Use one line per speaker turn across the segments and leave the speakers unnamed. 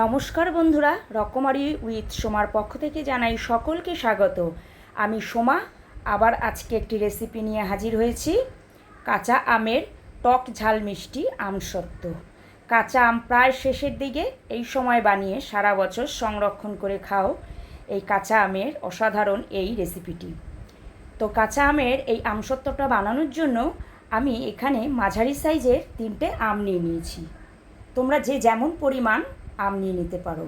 নমস্কার বন্ধুরা, রকমারি উইথ সোমার পক্ষ থেকে জানাই সকলকে স্বাগত। আমি সোমা, আবার আজকে একটি রেসিপি নিয়ে হাজির হয়েছি। কাঁচা আমের টক ঝাল মিষ্টি আমসত্ত্ব কাঁচা আম প্রায় শেষের দিকে এই সময় বানিয়ে সারা বছর সংরক্ষণ করে খাও এই কাঁচা আমের অসাধারণ এই রেসিপিটি তো কাঁচা আমের এই আমসত্ত্বটা বানানোর জন্য আমি এখানে মাঝারি সাইজের তিনটে আম নিয়ে নিয়েছি। তোমরা যে যেমন পরিমাণ আম নিয়ে নিতে পারো।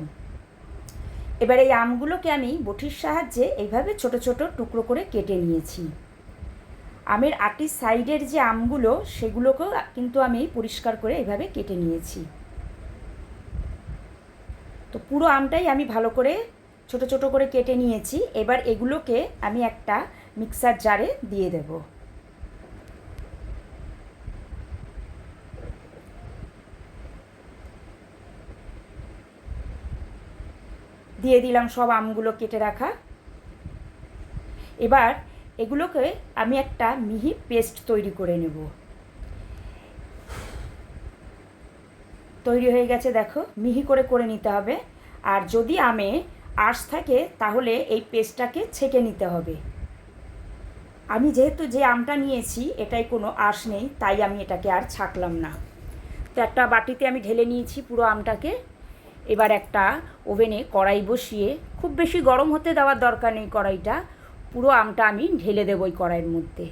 এবার এই আমগুলোকে আমি বটির সাহায্যে এইভাবে ছোট ছোট টুকরো করে কেটে নিয়েছি। আমের আটির সাইডের যে আমগুলো, সেগুলোকেও কিন্তু আমি পরিষ্কার করে এভাবে কেটে নিয়েছি। তো পুরো আমটাই আমি ভালো করে ছোট ছোট করে কেটে নিয়েছি। এবার এগুলোকে আমি একটা মিক্সার জারে দিয়ে দেবো। দিয়ে দিলাম সব আমগুলো কেটে রাখা। এবার এগুলোকে আমি একটা মিহি পেস্ট তৈরি করে নেব। তৈরি হয়ে গেছে, দেখো, মিহি করে করে নিতে হবে। আর যদি আমে আঁশ থাকে, তাহলে এই পেস্টটাকে ছেঁকে নিতে হবে। আমি যেহেতু যে আমটা নিয়েছি, এটাই কোনো আঁশ নেই, তাই আমি এটাকে আর ছাকলাম না। তো একটা বাটিতে আমি ঢেলে নিয়েছি পুরো আমটাকে। এবার একটা ওভেনে কড়াই বসিয়ে খুব বেশি গরম হতে দেওয়ার দরকার নেই কড়াইটা, পুরো আমটা আমি ঢেলে দেবো ওই কড়াইয়ের মধ্যে।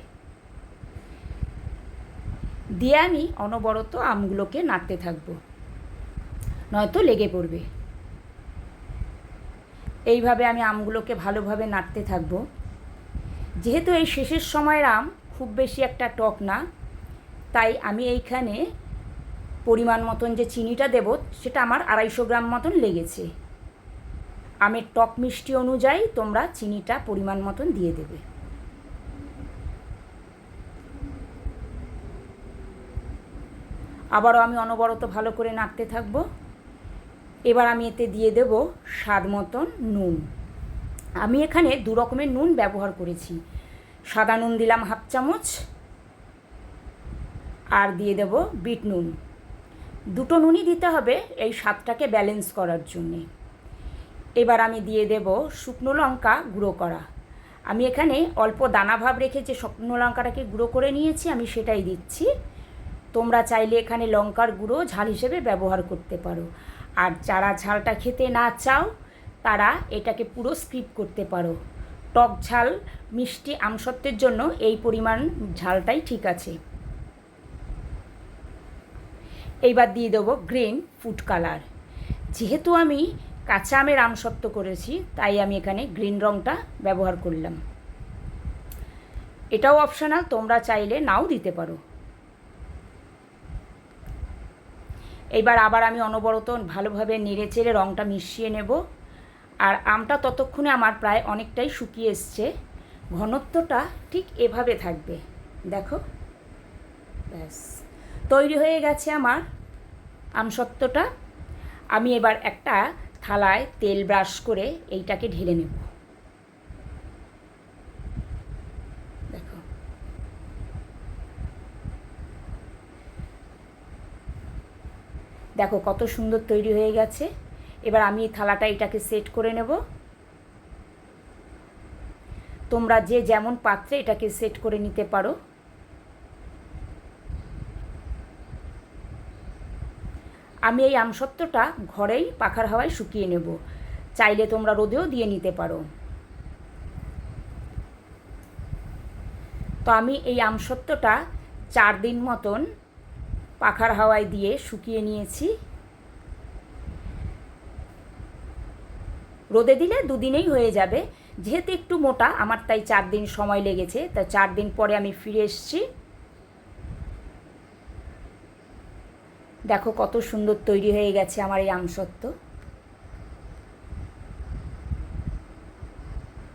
দিয়ে আমি অনবরত আমগুলোকে নাড়তে থাকব, নয়তো লেগে পড়বে। এইভাবে আমি আমগুলোকে ভালোভাবে নাড়তে থাকব। যেহেতু এই শেষের সময়ের আম খুব বেশি একটা টক না, তাই আমি এইখানে পরিমাণ মতন যে চিনিটা দেব, সেটা আমার আড়াইশো গ্রাম মতন লেগেছে। আমের টক মিষ্টি অনুযায়ী তোমরা চিনিটা পরিমাণ মতন দিয়ে দেবে। আবারও আমি অনবরত ভালো করে নাড়তে থাকব। এবার আমি এতে দিয়ে দেব স্বাদ মতন নুন। আমি এখানে দু রকমের নুন ব্যবহার করেছি। সাদা নুন দিলাম হাফ চামচ। আর দিয়ে দেব বিট নুন। দুটো নুনই দিতে হবে এই স্বাদটাকে ব্যালেন্স করার জন্যে। এবার আমি দিয়ে দেব শুকনো লঙ্কা গুঁড়ো করা। আমি এখানে অল্প দানা ভাব রেখে যে শুকনো লঙ্কাটাকে গুঁড়ো করে নিয়েছি, আমি সেটাই দিচ্ছি। তোমরা চাইলে এখানে লঙ্কার গুঁড়ো ঝাল হিসেবে ব্যবহার করতে পারো। আর যারা ঝালটা খেতে না চাও, তারা এটাকে পুরো স্কিপ করতে পারো। টক ঝাল মিষ্টি আমসত্বের জন্য এই পরিমাণ ঝালটাই ঠিক আছে। এইবার দিয়ে দেবো গ্রিন ফুড কালার। যেহেতু আমি কাঁচা আমের আমসত্ব করেছি, তাই আমি এখানে গ্রিন রঙটা ব্যবহার করলাম। এটাও অপশনাল তোমরা চাইলে নাও দিতে পারো। এইবার আবার আমি অনবরত ভালোভাবে নেড়ে চেড়ে রঙটা মিশিয়ে নেব। আর আমটা ততক্ষণে আমার প্রায় অনেকটাই শুকিয়ে এসছে। ঘনত্বটা ঠিক এভাবে থাকবে। দেখো। ব্যাস। তৈরি হয়ে গেছে আমার আমসত্ত্বটা। আমি এবার একটা থালায় তেল ব্রাশ করে এইটাকে ঢেলে নেব। দেখো। দেখো কত সুন্দর তৈরি হয়ে গেছে। এবার আমি থালাটা এটাকে সেট করে নেব। তোমরা যে যেমন পাত্রে এটাকে সেট করে নিতে পারো। আমি এই আমসত্ত্বটা ঘরেই পাখার হাওয়ায় শুকিয়ে নেব। চাইলে তোমরা রোদেও দিয়ে নিতে পারো। তো আমি এই আমসত্ত্বটা চার দিন মতন পাখার হাওয়ায় দিয়ে শুকিয়ে নিয়েছি। রোদে দিলে দুদিনেই হয়ে যাবে। যেহেতু একটু মোটা, আমার তাই চার দিন সময় লেগেছে। তা চার দিন পরে আমি ফিরে এসেছি। দেখো কত সুন্দর তৈরি হয়ে গেছে আমার এই আমসত্ত্ব।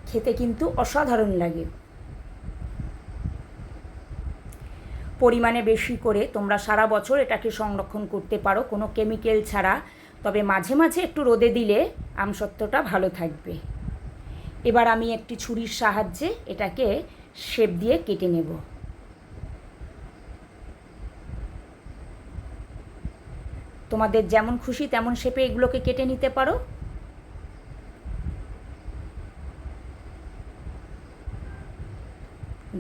খেতে কিন্তু অসাধারণ লাগে। পরিমাণে বেশি করে তোমরা সারা বছর এটাকে সংরক্ষণ করতে পারো, কোনো কেমিক্যাল ছাড়া। তবে মাঝে মাঝে একটু রোদে দিলে আমসত্ত্বটা ভালো থাকবে। এবার আমি একটি ছুরির সাহায্যে এটাকে শেপ দিয়ে কেটে নেব। তোমাদের যেমন খুশি তেমন শেপে এগুলোকে কেটে নিতে পারো।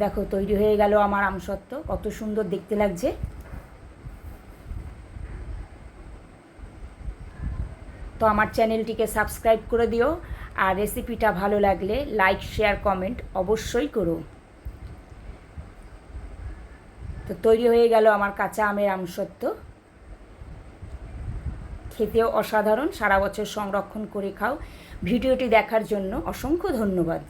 দেখো, তৈরি হয়ে গেল আমার আমসত্ত্ব। কত সুন্দর দেখতে লাগছে। তো আমার চ্যানেলটিকে সাবস্ক্রাইব করে দিও, আর রেসিপিটা ভালো লাগলে লাইক, শেয়ার, কমেন্ট অবশ্যই করো। তো তৈরি হয়ে গেল আমার কাঁচা আমের আমসত্ত্ব। খেতেও অসাধারণ সারা বছর সংরক্ষণ করে খাও। ভিডিওটি দেখার জন্য অসংখ্য ধন্যবাদ।